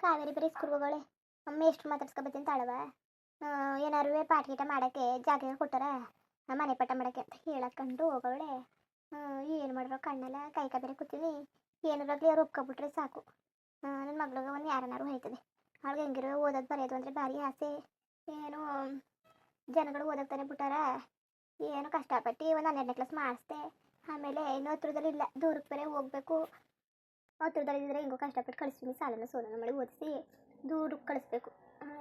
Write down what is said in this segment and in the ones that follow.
ಕಾವೇರಿ ಬರೀ ಸ್ಕೂಲ್ ಹೋಗೋಳೆ ಅಮ್ಮ ಎಷ್ಟು ಮಾತಾಡ್ಸ್ಕೊಬತ್ತೀನಿ ತಾಳವ ಏನಾರು ಪಾಠ ಗೀಟ ಮಾಡೋಕ್ಕೆ ಜಾಗ ಕೊಟ್ಟಾರ? ಮನೆ ಪಾಠ ಮಾಡೋಕ್ಕೆ ಅಂತ ಹೇಳಕ್ಕಂಡು ಹೋಗವಳೆ. ಏನು ಮಾಡಿರೋ ಕಣ್ಣೆಲ್ಲ, ಕೈ ಬೇರೆ ಕೂತೀನಿ ಏನಾರಾಗಲಿ ಅವ್ರು ಒಪ್ಕೊಬಿಟ್ರೆ ಸಾಕು. ನನ್ನ ಮಗಳಿಗೆ ಒಂದು ಯಾರನ್ನಾರು ಹೋಯ್ತದೆ ಅವಳಿಗೆ ಹೆಂಗಿರೋ ಓದೋದು ಬರೆಯೋದು ಅಂದರೆ ಭಾರಿ ಆಸೆ. ಏನು ಜನಗಳು ಓದಕ್ತಾನೆ ಬಿಟ್ಟಾರ. ಏನು ಕಷ್ಟಪಟ್ಟು ಒಂದು ಹನ್ನೆರಡನೇ ಕ್ಲಾಸ್ ಮಾಡಿಸ್ದೆ. ಆಮೇಲೆ ಇನ್ನೂ ಹತ್ರದಲ್ಲಿ ಇಲ್ಲ ದೂರಕ್ಕೆ ಬೇರೆ ಹೋಗ್ಬೇಕು. ಹತ್ರದಲ್ಲಿದ್ದರೆ ಹೆಂಗೋ ಕಷ್ಟಪಟ್ಟು ಕಳಿಸ್ತೀನಿ, ಸಾಲನ ಸೋಲನ ಮಾಡಿ ಓದಿಸಿ ದೂರ ಕಳಿಸ್ಬೇಕು.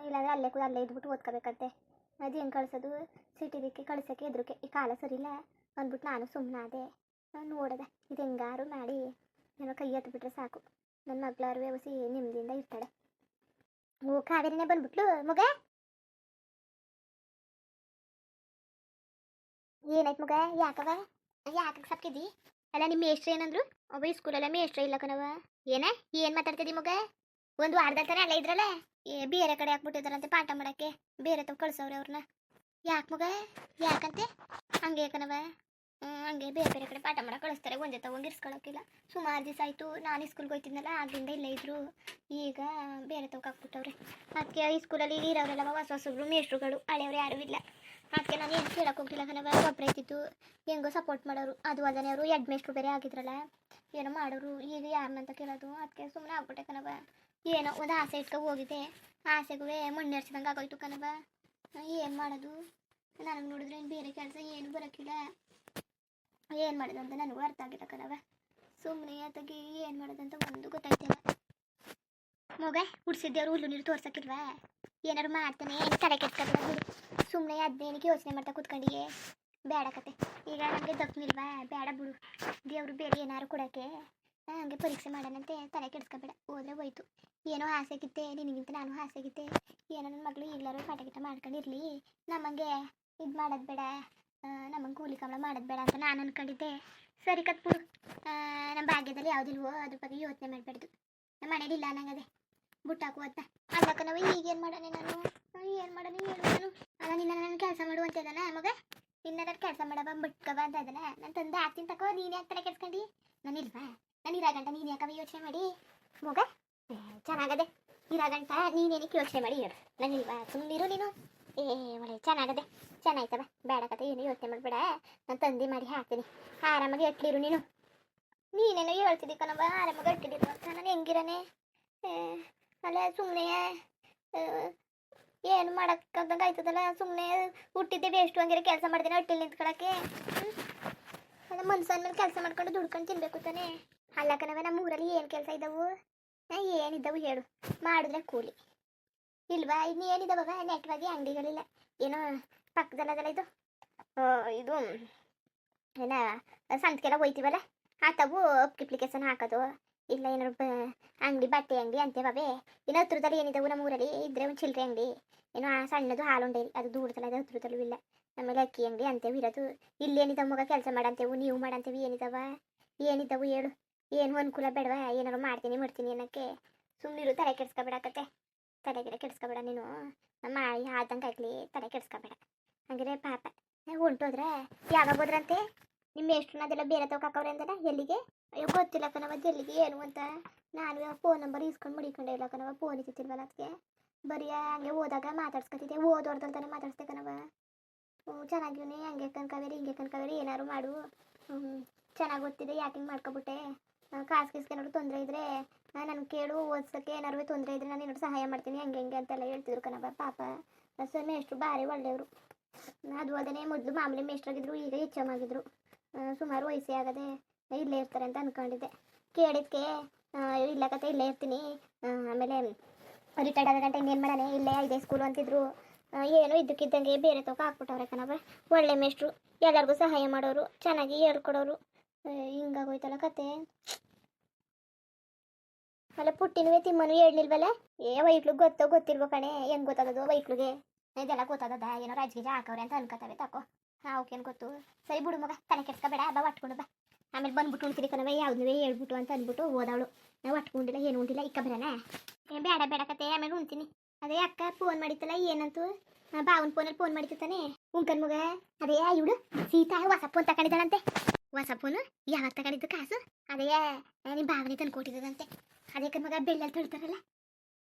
ಇಲ್ಲಾಂದರೆ ಅಲ್ಲೇ ಕೂಡ ಅಲ್ಲೇ ಇದ್ಬಿಟ್ಟು ಓದ್ಕೋಬೇಕಂತೆ. ಅದು ಹೆಂಗೆ ಕಳ್ಸೋದು ಸಿಟಿದಕ್ಕೆ ಕಳ್ಸೋಕ್ಕೆ ಎದ್ರುಕೆ ಈ ಕಾಲ ಸರಿ ಇಲ್ಲ ಅಂದ್ಬಿಟ್ಟು ನಾನು ಸುಮ್ಮನಾದೆ ನೋಡಿದೆ, ಇದು ಹೆಂಗಾರು ಮಾಡಿ ಏನೋ ಕೈ ಎತ್ಬಿಟ್ರೆ ಸಾಕು. ನನ್ನ ಮಗಳಾರು ವ್ಯವಸಿ ನೆಮ್ಮದಿಯಿಂದ ಇರ್ತಾಳೆ. ಓ, ಕಾವೇರಿನೇ ಬಂದ್ಬಿಟ್ಲು ಮಗ? ಏನಾಯ್ತು ಮಗ? ಯಾಕವ ಯಾಕೆ ಸಪ್ಕಿದಿ ಅಲ್ಲ ನಿಮ್ಮ ಮೇಷ್ಟ್ರ ಏನಂದ್ರು? ಒಬ್ಬ ಸ್ಕೂಲಲ್ಲ ಮೇಷ್ಟ್ರ ಇಲ್ಲ ಕಣವ ಏನ? ಏನ್ ಮಾತಾಡ್ತಿದ್ದಿ ಮಗ ಒಂದು ವಾರದ ತರ ಅಲ್ಲ ಇದ್ರಲ್ಲ? ಏ, ಬೇರೆ ಕಡೆ ಹಾಕ್ಬಿಟ್ಟಿದಾರಂತೆ ಪಾಠ ಮಾಡಕ್ಕೆ. ಬೇರೆ ತವ ಕಳ್ಸವ್ರೆ ಅವ್ರನ್ನ ಯಾಕೆ ಮಗ? ಯಾಕಂತೆ? ಹಂಗೆ ಕಣವ ಹಂಗೆ ಬೇರೆ ಬೇರೆ ಕಡೆ ಪಾಠ ಮಾಡಕ್ಕೆ ಕಳಿಸ್ತಾರೆ. ಒಂದೇ ತಗೊಂಡು ಇರ್ಸ್ಕೊಳಕ್ಕಿಲ್ಲ ಸುಮಾರು ದಿವಸ ಆಯಿತು, ನಾನು ಸ್ಕೂಲ್ಗೆ ಹೋಗ್ತಿದ್ನಲ್ಲ ಆಗಿಂದ ಇಲ್ಲೇ ಇದ್ರು. ಈಗ ಬೇರೆ ಹಾಕ್ಬಿಟ್ಟವ್ರೆ. ಅದಕ್ಕೆ ಸ್ಕೂಲಲ್ಲಿ ಇರೋರೆಲ್ಲ ಹೊಸ ಹೊಸಬ್ರು ಮೇಷ್ಟ್ರುಗಳು ಹಳೆಯವ್ರು ಯಾರೂ ಇಲ್ಲ. ಅದಕ್ಕೆ ನಾನು ಏನು ಕೇಳಕ್ಕೆ ಹೋಗಿಲ್ಲ ಕಣವ ಒಬ್ಬರೇ ಇದ್ದಿದ್ದು. ಹೆಂಗೋ ಸಪೋರ್ಟ್ ಮಾಡೋರು. ಅದು ಅಲ್ಲದೆ ಅವರು ಎಡ್ ಮೇಷ್ಟ್ರು ಬೇರೆ ಆಗಿದ್ರಲ್ಲ. ಏನೋ ಮಾಡೋರು. ಈಗ ಯಾರನ್ನಂತ ಕೇಳೋದು. ಅದಕ್ಕೆ ಸುಮ್ಮನೆ ಆಗ್ಬಿಟ್ಟೆ ಕಣವ ಏನೋ ಒಂದು ಆಸೆ ಇಟ್ಕೊ ಹೋಗಿದ್ದೆ ಆಸೆಗೂ ಮಣ್ಣೆರ್ಸಿದಂಗೆ ಆಗೋಯ್ತು ಕಣವ ಏನು ಮಾಡೋದು? ನನಗೆ ನೋಡಿದ್ರೆ ಏನು ಬೇರೆ ಕೆಲಸ ಏನು ಬರೋಕ್ಕಿಲ್ಲ. ಏನು ಮಾಡೋದು ಅಂತ ನನಗೂ ಅರ್ಥ ಆಗಿಲ್ಲ ಕಣವ ಸುಮ್ಮನೆ ತಗಿ ಏನು ಮಾಡೋದಂತ ಒಂದು ಗೊತ್ತಾಯ್ತಿಲ್ಲ ಮಗ ಹುಡ್ಸಿದ್ದೇವ್ರು ಹುಲ್ಲು ನೀರು ತೋರ್ಸಕ್ಕಿಲ್ವಾ? ಏನಾರು ಮಾಡ್ತಾನೆ ಏನು ತಲೆ ಬಿಡು. ಸುಮ್ಮನೆ ಅದೇನಕ್ಕೆ ಯೋಚನೆ ಮಾಡ್ತಾ ಕೂತ್ಕೊಂಡಿಯೇ ಬೇಡ ಕತೆ. ಈಗ ನನಗೆ ದಪ್ನಿಲ್ವಾ ಬೇಡ ಬಿಡು. ದೇವ್ರು ಬೇರೆ ಏನಾರು ಕೊಡೋಕ್ಕೆ ಹಂಗೆ ಪರೀಕ್ಷೆ ಮಾಡೋಣಂತೆ ತಲೆ ಕೆಡ್ಸ್ಕೊಬೇಡ. ಹೋದ್ರೆ ಹೋಯ್ತು. ಏನೋ ಆಸೆಗಿತ್ತೆ ನಿನಗಿಂತ ನಾನು ಆಸೆಗಿತ್ತೆ ಏನೋ ನನ್ನ ಮಗಳು ಈಗಲಾರು ಪಾಠ ಗೀಟ ಮಾಡ್ಕೊಂಡಿರ್ಲಿ. ನಮಗೆ ಇದು ಮಾಡೋದು ಬೇಡ. ನಮಗೆ ಕೂಲಿ ಕಂಬಳ ಮಾಡೋದು ಬೇಡ ಅಂತ ನಾನು ಅನ್ಕೊಂಡಿದ್ದೆ. ಸರಿ ಕತ್ಬಿಡು ನಮ್ಮ ಭಾಗ್ಯದಲ್ಲಿ ಯಾವುದಿಲ್ವೋ ಅದ್ರ ಬಗ್ಗೆ ಯೋಚನೆ ಮಾಡಬಾರ್ದು ನಮ್ಮ ಮನೇಲಿ ಇಲ್ಲ ಅನ್ನಂಗದೆ. ಬುಟ್ಟಾಕು ಅಂತ. ಅಲ್ಲಕ್ಕ ನಾವು ಈಗೇನು ಮಾಡೋಣ ನಾನು? ಏನು ಮಾಡೋಣ, ಏನು ನಾನು? ಅಲ್ಲ, ನಿನ್ನ ನಾನು ಕೆಲಸ ಮಾಡು ಅಂತ ಇದ್ದಾನ ಮಗ? ನಿನ್ನ ಕೆಲಸ ಮಾಡವ ಬಿಟ್ಕವ ಅಂತ ಇದ್ದಾನ? ನಾನು ತಂದೆ ಹಾಕ್ತೀನಿ ತಕೋ, ನೀನು ಯಾಕೆ ತಲೆ ನಾನು ಇಲ್ವಾ? ನಾನು ಇರೋ ಗಂಟ ನೀನು ಯಾಕವ ಯೋಚನೆ ಮಾಡಿ? ಮಗ ಚೆನ್ನಾಗದೆ. ಇರೋ ಗಂಟ ನೀನೇನಕ್ಕೆ ಯೋಚನೆ ಮಾಡಿ? ಹೇಳು ನಾನು ಇಲ್ವಾ? ಸುಮ್ಮನಿರು ನೀನು. ಏ ಒಳ್ಳೆ ಚೆನ್ನಾಗದೆ ಚೆನ್ನಾಯ್ತವ. ಬೇಡ ಕತೆ ಏನು ಯೋಚನೆ ಮಾಡಬೇಡ. ನಾನು ತಂದಿ ಮಾಡಿ ಹಾಕ್ತೀನಿ. ಆರಾಮಾಗಿ ಎಟ್ಲಿರು ನೀನು? ನೀನೇನೋ ಹೇಳ್ತಿದ್ದಿ ಕಣವ ಆರಾಮಾಗಿ ಎಟ್ಟಿದ್ರು ಅಂತ. ನಾನು ಹೆಂಗಿರನೆ? ಅಲ್ಲ ಸುಮ್ಮನೆ ಏನು ಮಾಡೋಕ್ಕಾಗ್ದಂಗೆ ಆಯ್ತದಲ್ಲ? ಸುಮ್ಮನೆ ಹುಟ್ಟಿದ್ದೆ ವೇಸ್ಟ್ ಹಂಗಿರೋ ಕೆಲಸ ಮಾಡ್ತೀನಿ ಹೊಟ್ಟೆಲಿ ನಿಂತ್ಕೊಳಕ್ಕೆ. ಅದು ಮನ್ಸನ್ ಮೇಲೆ ಕೆಲಸ ಮಾಡ್ಕೊಂಡು ದುಡ್ಕೊಂಡು ತಿನ್ಬೇಕು ತಾನೆ. ಅಲ್ಲ ಕಣವ ನಮ್ಮ ಊರಲ್ಲಿ ಏನು ಕೆಲಸ ಇದ್ದಾವು ಆ, ಏನಿದ್ದಾವು ಹೇಳು. ಮಾಡಿದ್ರೆ ಕೂಲಿ. ಇಲ್ವಾ? ಇನ್ನು ಬಾಬಾ ನೆಟ್ವಾಗಿ ಅಂಗಡಿಗಳಿಲ್ಲ. ಏನೋ ಪಕ್ಕದಲ್ಲದಲ್ಲ ಇದು. ಇದು, ಏನ ಸಂತಕ್ಕೆಲ್ಲ ಹೋಯ್ತೀವಲ್ಲ? ಆತವು ಅಪ್ಲಿಕೇಶನ್ ಹಾಕೋದು. ಇಲ್ಲ ಏನಾರು ಅಂಗಡಿ, ಬಟ್ಟೆ ಅಂಗಡಿ ಅಂತೇವೇ ಇನ್ನು ಹತ್ರದಲ್ಲಿ ಏನಿದಾವು ನಮ್ಮ ಊರಲ್ಲಿ? ಇದ್ರೆ ಒಂದು ಚಿಲ್ಲರೆ ಅಂಗಡಿ. ಏನೋ ಆ ಸಣ್ಣದು ಹಾಲುಂಡೆ ಅದು ದೂರದಲ್ಲ, ಅದು ಹತ್ರದಲ್ಲೂ ಇಲ್ಲ. ಆಮೇಲೆ ಅಕ್ಕಿ ಅಂಗಡಿ ಅಂತೇವು ಇರೋದು. ಇಲ್ಲೇನಿದಾವ ಮಗ ಕೆಲಸ ಮಾಡಂತೇವು? ನೀವು ಮಾಡಂತೇವು? ಏನಿದಾವ? ಏನಿದಾವು? ಹೇಳು. ಏನು ಅನುಕೂಲ ಬೇಡವಾ? ಏನಾರು ಮಾಡ್ತೀನಿ ಮಾಡ್ತೀನಿ ಅನ್ನೋಕ್ಕೆ ಸುಮ್ಮನಿರು ತಲೆ ಕೆಡ್ಸ್ಕೊಬೇಡಕತ್ತೆ ತಲೆ ಗಿಡ ಕೆಡ್ಸ್ಕೊಬೇಡ ನೀನು. ಮಾಯಿ ಆದಂಗೆ ಆಗಲಿ ತಲೆ ಕೆಡ್ಸ್ಕೊಬೇಡ. ಹಂಗಿದ್ರೆ ಪಾಪ. ಹೊಂಟೋದ್ರೆ ಯಾವಾಗ ಹೋದ್ರಂತೆ? ನಿಮ್ಮ ಎಷ್ಟು ಅದೆಲ್ಲ ಬೇರೆ ತಗೋ ಹಾಕವ್ರೆ ಅಂದಲ್ಲ ಎಲ್ಲಿಗೆ? ಅಯ್ಯೋ, ಗೊತ್ತಿಲ್ಲ ಕಣವ ಎಲ್ಲಿಗೆ, ಏನು ಅಂತ. ನಾನು ಫೋನ್ ನಂಬರ್ ಇಸ್ಕೊಂಡು ಮುಡಿಕೊಂಡೆ ಇಲ್ಲ ಕಣವ ಫೋನ್ ಇತ್ತಿಲ್ವಲ್ಲ ಅದಕ್ಕೆ ಬರೀ ಹಂಗೆ ಹೋದಾಗ ಮಾತಾಡ್ಸ್ಕೊತಿದ್ದೆ. ಓದೋರ್ದು ತಾನೇ ಮಾತಾಡ್ಸ್ದೆ ಕಣವ ಹ್ಞೂ ಚೆನ್ನಾಗಿವ್ನಿ ಹಂಗೆ ಕನ್ಕವೇರಿ ಹಿಂಗೆ ಕನ್ಕವೇರಿ ಏನಾರು ಮಾಡು. ಹ್ಞೂ ಚೆನ್ನಾಗಿ ಗೊತ್ತಿದೆ ಯಾಕೆ ಹಿಂಗೆ ಮಾಡ್ಕೊಬಿಟ್ಟೆ? ಕಾಸು ಗೀಸ್ಗೆ ಏನಾದ್ರು ತೊಂದರೆ ಇದ್ದರೆ ನಾನು ಕೇಳು ಓದ್ಸೋಕ್ಕೆ ಏನಾದ್ರು ತೊಂದರೆ ಇದ್ರೆ ನಾನು ಏನಾದ್ರು ಸಹಾಯ ಮಾಡ್ತೀನಿ, ಹಂಗೆ ಹಂಗೆ ಅಂತೆಲ್ಲ ಹೇಳ್ತಿದ್ರು ಕಣಪ್ಪ ಪಾಪ. ಸರ್ ಮೇಷ್ಟ್ರು ಭಾರಿ ಒಳ್ಳೆಯವರು ಅದು ಅದೇ ಮೊದಲು ಮಾಮೂಲಿ ಮೇಷ್ಟ್ರಾಗಿದ್ರು, ಈಗ ಎಚ್ ಎಂ ಆಗಿದ್ರು ಸುಮಾರು ವಯಸ್ಸೇ ಆಗದೆ ಇಲ್ಲೇ ಇರ್ತಾರೆ ಅಂತ ಅನ್ಕೊಂಡಿದ್ದೆ. ಕೇಳಿದ್ಕೆ ಇಲ್ಲ ಕತೆ, ಇಲ್ಲೇ ಇರ್ತೀನಿ. ಆಮೇಲೆ ರಿಟೈರ್ಡ್ ಆದ ಗಂಟೆ ಇನ್ನೇನು ಮಾಡೋಣ? ಇಲ್ಲೇ ಐದೇ ಸ್ಕೂಲು ಅಂತಿದ್ರು. ಏನು ಇದ್ದಕ್ಕಿದ್ದಂಗೆ ಬೇರೆ ತೋಕ ಹಾಕ್ಬಿಟ್ಟವ್ರೆ ಕಣಪ್ಪ ಒಳ್ಳೆ ಮೇಷ್ಟ್ರು. ಎಲ್ಲರಿಗೂ ಸಹಾಯ ಮಾಡೋರು, ಚೆನ್ನಾಗಿ ಹೇಳ್ಕೊಡೋರು. ಹಿಂಗಾಗೋಯ್ತಲ್ಲ ಕತೆ. ಅಲ್ಲ ಪುಟ್ಟಿನವೇ ತಿಮ್ಮನು ಹೇಳ್ಲಿಲ್ವಲ್ಲ? ಏ ವೈಟ್ಲು ಗೊತ್ತೋ ಗೊತ್ತಿಲ್ವೋ ಕಣೆ, ಹೆಂಗ್ ಗೊತ್ತಾಗದು ವೈಟ್ಲುಗೆ ಇದೆಲ್ಲ ಗೊತ್ತಾಗದ ಏನೋ ರಾಜಕೀಯ ಹಾಕವ್ರೆ ಅಂತ ಅನ್ಕೋತಾವೆ ತಕೋ. ಅವಕ್ಕೇನು ಗೊತ್ತು. ಸರಿ ಬಿಡು ಮಗ, ತಲೆ ಕೆಡ್ಸ್ಕೊಬೇಡ, ಬಾ ಒಟ್ಕೊಂಡು ಬಾ. ಆಮೇಲೆ ಬಂದ್ಬಿಟ್ಟು ಉಣ್ತೀನಿ ಕಣವ ಯಾವ್ದು ಹೇಳ್ಬಿಟ್ಟು ಅಂತ ಅಂದ್ಬಿಟ್ಟು ಓದವಳು ನಾವು ಒಟ್ಕೊಂಡಿಲ್ಲ, ಏನು ಉಂಟಿಲ್ಲ ಇಕ್ಕ ಬರೋಣ ಏ, ಬೇಡ ಬೇಡ ಕತೆ, ಆಮೇಲೆ ಉಣ್ತೀನಿ. ಅದೇ ಅಕ್ಕ ಫೋನ್ ಮಾಡಿತ್ತಲ್ಲ, ಏನಂತು? ಬಾವನ್ ಫೋನಲ್ಲಿ ಫೋನ್ ಮಾಡಿತ್ತು ತಾನೆ? ಉಂಕನ್ ಮಗ. ಅದೇ ಇವಳು, ಸೀತಾ ಹೊಸ ಫೋನ್ ತಗೊಂಡಿದ್ದಾಳಂತೆ ಹೊಸ ಫೋನು ಯಾವಾಗ ತಗೊಂಡಿದ್ದು ಕಾಸು? ಅದೇ ನಿಮ್ಮ ಭಾವನೆ ತಂದು ಕೊಟ್ಟಿದ್ದದಂತೆ. ಅದೇ ಮಗ ಬೆಳ್ಳಲ್ಲಿ ತೊಳಿತಾರಲ್ಲ?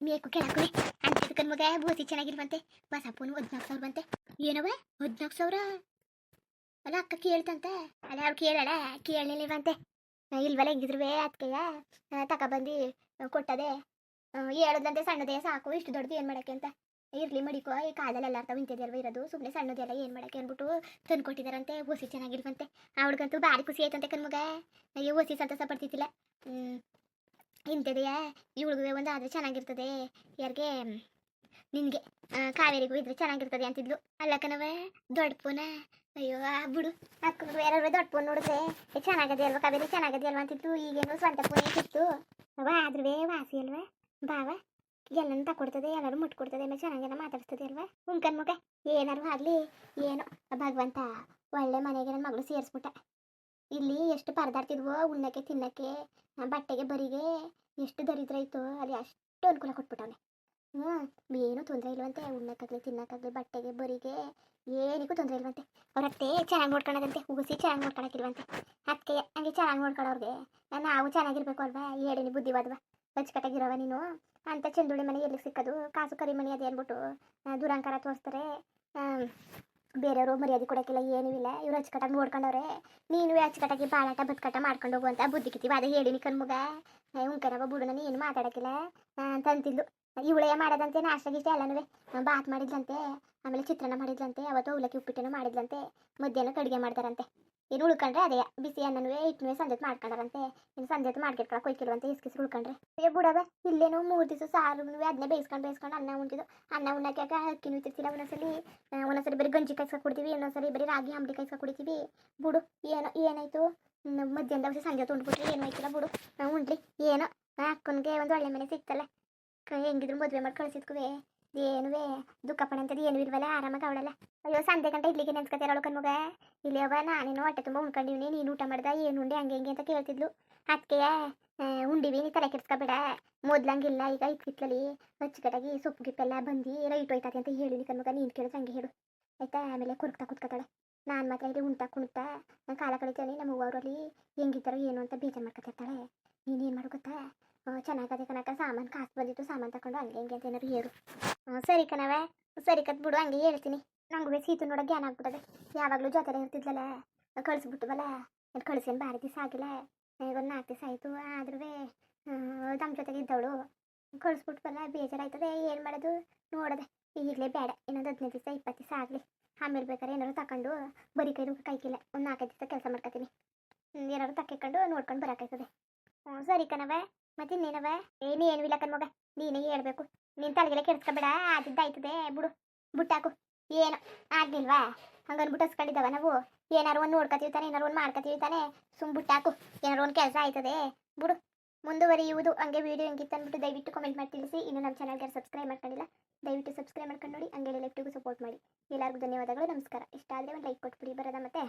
ಮೇಕು ಕೆಳಕುವೆ ಅಂತ ಮಗ ಬೋಸಿ ಚೆನ್ನಾಗಿಲ್ವಂತೆ ಹೊಸ ಫೋನು ಹದಿನಾಲ್ಕು ಸಾವಿರ ಬಂತೆ ಏನವ? ಹದಿನಾಲ್ಕು ಸಾವಿರ ಅಲ್ಲ, ಅಕ್ಕ ಕೇಳ್ತಂತೆ. ಅಲ್ಲ ಅವ್ರು ಕೇಳಲ್ಲ. ಕೇಳಲಿಲ್ವಂತೆ. ಇಲ್ವಲ್ಲ ಹೆಂಗಿದ್ರು ಅದಕ್ಕೆಯ ತಗೊಬಂದು ಕೊಟ್ಟದೆ. ಹೇಳದಂತೆ ಸಣ್ಣದೇ ಸಾಕು. ಇಷ್ಟು ದೊಡ್ಡದು ಏನು ಮಾಡಕ್ಕೆ ಅಂತ. ಇರ್ಲಿ ಮಡಿಕೋ ಈ ಕಾಲದಲ್ಲಿ ಎಲ್ಲ ಅರ್ಥ ಇರೋದು? ಸುಮ್ಮನೆ ಸಣ್ಣದೆಲ್ಲ ಏನು ಮಾಡಕ್ಕೆ ಅಂದ್ಬಿಟ್ಟು ತಂದು ಕೊಟ್ಟಿದಾರಂತೆ ಓಸಿ ಚೆನ್ನಾಗಿಲ್ವಂತೆ ಹುಡುಗಂತೂ ಭಾರಿ ಖುಷಿ ಆಯ್ತಂತೆ ಕಣ್ಮಗ. ಅಯ್ಯೋ ಓಸಿ ಸಂತಸ ಪಡ್ತಿದ್ದಿಲ್ಲ. ಹ್ಮ್. ಈ ಹುಡುಗವೇ ಒಂದು ಆದರೆ ಚೆನ್ನಾಗಿರ್ತದೆ. ಯಾರಿಗೆ? ನಿನಗೆ. ಕಾವೇರಿಗೂ ಇದ್ರೆ ಚೆನ್ನಾಗಿರ್ತದೆ ಅಂತಿದ್ಲು. ಅಲ್ಲ ಕಣವೇ ದೊಡ್ಡ ಪೂನ? ಅಯ್ಯೋ, ಆ ಬಿಡು. ಅಕ್ಕ ಯಾರು ದೊಡ್ಡ ಪೂನ್ ನೋಡಿದ್ರೆ ಚೆನ್ನಾಗದೆ ಅಲ್ವಾ ಕಾವೇರಿ? ಚೆನ್ನಾಗದೆ ಅಲ್ವಾ ಅಂತಿತ್ತು ಈಗೇನು ಸ್ವಂತ ಫೋನ್ ಸಿಕ್ತು ಅವ ಆದ್ರೂ ವಾಸಿ ಅಲ್ವಾ? ಬಾವ. ಎಲ್ಲನೂ ತಕೊಡ್ತದೆ ಎಲ್ಲರೂ ಮುಟ್ಕೊಡ್ತದೆ ಆಮೇಲೆ ಚೆನ್ನಾಗೆಲ್ಲ ಮಾತಾಡ್ತದೆ ಅಲ್ವಾ? ಉಂಕನ್ ಮಗ, ಏನಾರು ಆಗಲಿ, ಏನೋ? ಭಗವಂತ, ಒಳ್ಳೆ ಮನೆಗೆ ನನ್ನ ಮಗಳು ಸೇರಿಸ್ಬಿಟ್ಟ. ಇಲ್ಲಿ ಎಷ್ಟು ಪರದಾಡ್ತಿದ್ವೋ, ಉಣ್ಣಕ್ಕೆ, ತಿನ್ನಕ್ಕೆ ಬಟ್ಟೆಗೆ, ಬರಿಗೆ, ಎಷ್ಟು ದರಿದ್ರ ಇತ್ತು, ಅಲ್ಲಿ ಅಷ್ಟು ಅನುಕೂಲ ಕೊಟ್ಬಿಟ್ಟವನೆ. ಹ್ಞೂ ಏನೂ ತೊಂದರೆ ಇಲ್ವಂತೆ, ಉಣ್ಣಕ್ಕಾಗಲಿ, ತಿನ್ನಕ್ಕಾಗಲಿ, ಬಟ್ಟೆಗೆ, ಬರಿಗೆ, ಏನಕ್ಕೂ ತೊಂದರೆ ಇಲ್ವಂತೆ. ಅವ್ರ ಅತ್ತೆ ಚೆನ್ನಾಗಿ ನೋಡ್ಕೊಳದಂತೆ, ಉಗಿಸಿ ಚೆನ್ನಾಗಿ ನೋಡ್ಕೊಳಕ್ಕಿಲ್ವಂತೆ. ಅದಕ್ಕೆ ಹಂಗೆ ಚೆನ್ನಾಗಿ ನೋಡ್ಕೊಳ್ಳೋರ್ಗೆ ನಾವು ಚೆನ್ನಾಗಿರ್ಬೇಕು ಅಲ್ವಾ ಹೇಳಿನಿ ಬುದ್ಧಿವಾದವ ಬಚ್ಕಟ್ಟಾಗಿರವ ನೀನು? ಅಂತ ಚಂದುಳಿ ಮನೆ ಎಲ್ಲಿ ಸಿಕ್ಕದು? ಕಾಸು ಕರಿ ಮನೆ ಅದೇ ಅಂದ್ಬಿಟ್ಟು ದುರಂಕಾರ ತೋರಿಸ್ತಾರೆ. ಬೇರೆಯವರು ಮರ್ಯಾದೆ ಕೊಡೋಕ್ಕಿಲ್ಲ, ಏನೂ ಇಲ್ಲ. ಇವ್ರು ಅಚ್ಚುಕಟ್ಟಾಗಿ ನೋಡ್ಕೊಂಡವ್ರೆ, ನೀನು ಅಚ್ಚುಕಟ್ಟಾಗಿ ಬಾಳಾಟ ಬದುಕಾಟ ಮಾಡ್ಕೊಂಡು ಹೋಗು ಅಂತ ಬುದ್ಧಿ ಕಿತ್ತೀವಿ ಅದೇ ಹೇಳಿನಿ ಕಣ್ಮುಗ. ಉಂಕರವ ಬುಡು ನಾನು ಏನು ಮಾತಾಡೋಕ್ಕಿಲ್ಲ ಅಂತಂತಿದ್ಲು ಇವಳೇ ಮಾಡೋದಂತೆ ನಾಷ್ಟ ಗೀಷ್ಟ ಎಲ್ಲನೂ ಬಾತ್ ಮಾಡಿದ್ಲಂತೆ, ಆಮೇಲೆ ಚಿತ್ರಾನ್ನ ಮಾಡಿದ್ಲಂತೆ, ಅವತ್ತು ಅವಲಕ್ಕಿ ಉಪ್ಪಿಟ್ಟನ್ನು ಮಾಡಿದ್ಲಂತೆ ಮಧ್ಯಾಹ್ನಕ್ಕೆ ಅಡುಗೆ ಮಾಡ್ತಾರಂತೆ. ಏನು ಉಳ್ಕೊಂಡ್ರೆ ಅದೇ, ಬಿಸಿ ಅನ್ನನೂ ಹಿಟ್ಟನೂ ಸಂಜೆತ್ ಮಾಡ್ಕೊಂಡಾರಂತೆ. ಇನ್ನು ಸಂಜೆತ್ ಮಾಡ್ಕಿಟ್ಕೊಳಕ್ಕೆ ಹೋಯ್ಕಿಲ್ವಂತೆ ಇಸ್ಕಿಸ್ ಉಳ್ಕೊಂಡ್ರೆ. ಏ ಬುಡವ, ಇಲ್ಲೇನೋ ಮೂರು ದಿವಸ ಸಾರು ಅದನ್ನೇ ಬೇಯಿಸ್ಕೊಂಡು ಬೇಯಿಸ್ಕೊಂಡು ಅನ್ನ ಉಂಟಿದ್ದು ಅನ್ನ ಉಣ್ಣಕ್ಕೆ ಅಕ್ಕಿ ಇರ್ತಿರ್ತಿಲ್ಲ ಒಂದೊಂದ್ಸಲಿ ಒಂದೊಂದ್ಸರಿ ಬರೀ ಗಂಜಿ ಕಾಯ್ಸ್ಕೊ ಕುಡಿತೀವಿ ಇನ್ನೊಂದ್ಸರಿ ಬರೀ ರಾಗಿ ಅಂಬಲಿ ಕೈಸಕ ಕುಡಿತೀವಿ ಬುಡು, ಏನೋ, ಏನಾಯ್ತು? ಮಧ್ಯಾಹ್ನ ಹೊತ್ತು ಸಂಜೆ ತುಂಡ್ಬಿಟ್ರೆ ಏನು ಆಯ್ತಿಲ್ಲ ಬುಡು. ನಾವು ಉಂಡ್ಲಿ, ಏನೋ ಅಕ್ಕನಿಗೆ ಒಂದು ಒಳ್ಳೆ ಮನೆ ಸಿಗ್ತಲ್ಲ. ಹೆಂಗಿದ್ರು ಮದುವೆ ಮಾಡಿ ಕಳ್ಸಿದ್ಕುವೆ. ಏನುವೆ ದುಃಖ ಅಂತ ಏನು ಇಲ್ವಲ್ಲ ಆರಾಮಾಗಿ ಅವಳಲ್ಲ. ಅಯ್ಯೋ ಸಂಜೆ ಗಂಟೆ ಇಡ್ಲಿಕ್ಕೆ ನೆನ್ಸ್ಕೊತಾರ ಕಣ್ಮಗ? ಇಲ್ಲಿ ಅವ ನಾನೇನೋ ಹೊಟ್ಟೆ ತುಂಬ ಉಣ್ಕೊಂಡಿವ್ನಿ ನೀನು ಊಟ ಮಾಡ್ದ ಏನು ಉಂಡೆ ಹಂಗೆ ಹಿಂಗೆ ಅಂತ ಕೇಳ್ತಿದ್ಲು. ಅದಕ್ಕೆ ಉಂಡಿವಿ ನೀ ತಲೆ ಕೆಡ್ಸ್ಕೊಬೇಡ. ಮೊದ್ಲಂಗಿಲ್ಲ ಈಗ ಇತ್ತಿತ್ತಲ್ಲಿ ಅಚ್ಚುಕಟ್ಟಾಗಿ ಸೊಪ್ಪು ಗಿಪ್ಪೆಲ್ಲ ಬಂದು ರೈಟ್ ಹೋಯ್ತದೆ ಅಂತ ಹೇಳಿನಿ ಕಣ್ಮಗ ನೀನು ಕೇಳಿದ್ರೆ ಹಂಗೆ ಹೇಳು. ಆಯ್ತಾ ಆಮೇಲೆ ಕುರ್ಕ್ತಾ ಕುತ್ಕೊತಾಳೆ. ನಾನು ಮಾತ್ರ ಇಲ್ಲಿ ಉಣ್ತಾ ಕುಣ್ತಾ ನಾನು ಕಾಲ ಕಳಿತೇನೆ ನಮ್ಮ ಊರಲ್ಲಿ ಹೆಂಗಿದ್ದಾರೋ ಏನು ಅಂತ ಬೇಜಾರು ಮಾಡ್ಕೊತಿರ್ತಾಳೆ. ನೀನು ಏನು ಮಾಡು ಗೊತ್ತಾ? ಆ, ಚೆನ್ನಾಗದೆ ಕಣಕ ಸಾಮಾನು ಕಾಸು ಬಂದಿತ್ತು ಸಾಮಾನು ತಗೊಂಡು ಹಂಗೆ ಹಿಂಗೆ ಅಂತ ಏನಾರು ಹೇಳು ಸರಿ ಕಣವೆ ಸರಿ ಕತ್ ಬಿಡು, ಹಂಗೆ ಹೇಳ್ತೀನಿ. ನಂಗೂ ಸೀತು ನೋಡೋ ಜ್ಞಾನ ಆಗ್ಬಿಟ್ಟದೆ. ಯಾವಾಗಲೂ ಜೊತೆ ಇರ್ತಿದ್ಲಲ್ಲ ಕಳಿಸ್ಬಿಟ್ಟವಲ್ಲ ಅದು ಕಳಿಸಿನ ಭಾರಿ ದಿವಸ ಆಗಿಲ್ಲ. ಒಂದು ನಾಲ್ಕು ದಿವಸ ಆಯಿತು ಆದ್ರೂ ತಮ್ಮ ಜೊತೆಗೆ ಇದ್ದವಳು. ಕಳಿಸ್ಬಿಟ್ವಲ್ಲ ಬೇಜಾರಾಯ್ತದೆ, ಏನು ಮಾಡೋದು? ನೋಡದೆ, ಈಗಲೇ ಬೇಡ, ಇನ್ನೊಂದು ಹದಿನೈದು ದಿವಸ ಇಪ್ಪತ್ತು ದಿವಸ ಆಗಲಿ. ಆಮೇಲೆ ಬೇಕಾದ್ರೆ ಏನಾದ್ರು ತಗೊಂಡು ಬರೀ ಕೈ ಕೈಕಿಲ್ಲ. ಒಂದು ನಾಲ್ಕೈದು ದಿವಸ ಕೆಲಸ ಮಾಡ್ಕೊತೀನಿ. ಏನಾದ್ರು ತಕ್ಕೊಂಡು ನೋಡ್ಕೊಂಡು ಬರೋಕ್ಕಾಯ್ತದೆ ಹ್ಞೂ ಸರಿ ಕಣವೆ ಮತ್ತೆ ಇನ್ನೇನವ ಏನು ಏನು ಇಲ್ಲ ಕಣ್ಮಗ ನೀನೇ ಹೇಳ್ಬೇಕು. ನಿನ್ ತಲೆಗೆಲ್ಲ ಕೆಡ್ಸ್ಕೊಬೇಡ ಆದಿದ್ದಾಯ್ತದೆ. ಬಿಡು. ಬುಟ್ಟಾಕು. ಏನು? ಆಗ್ಲಿಲ್ವಾ? ಹಂಗನ್ಬಿಟ್ಟು ಹಸ್ಕೊಂಡಿದ್ದಾವ ನಾವು? ಏನಾರು ಒಂದು ನೋಡ್ಕೊತೀವಿ ತಾನೆ, ಏನಾರು ಒಂದು ಮಾಡ್ಕೊತೀವಿ ತಾನೆ? ಸುಮ್ ಬುಟ್ಟಾಕು. ಏನಾರು ಒಂದು ಕೆಲಸ ಆಯ್ತದೆ. ಬಿಡು. ಮುಂದುವರಿಯುವುದು ಹಂಗೆ ವಿಡಿಯೋ ಹೆಂಗಿತ್ತು ಅಂದ್ಬಿಟ್ಟು ದಯವಿಟ್ಟು ಕಮೆಂಟ್ ಮಾಡಿ ತಿಳಿಸಿ. ಇನ್ನು ನಮ್ಮ ಚಾನಲ್ಗೆ ಸಬ್ಸ್ಕ್ರೈಬ್ ಮಾಡ್ಕೊಂಡಿಲ್ಲ, ದಯವಿಟ್ಟು ಸಬ್ಸ್ಕ್ರೈಬ್ ಮಾಡ್ಕೊಂಡು ನೋಡಿ. ಹಂಗೆ ಲೆಫ್ಟಿಗೂ ಸಪೋರ್ಟ್ ಮಾಡಿ. ಎಲ್ಲರಿಗೂ ಧನ್ಯವಾದಗಳು. ನಮಸ್ಕಾರ. ಇಷ್ಟ ಆದರೆ ಒಂದು ಲೈಕ್ ಕೊಟ್ಬಿಡಿ. ಬರೋದ ಮತ್ತೆ?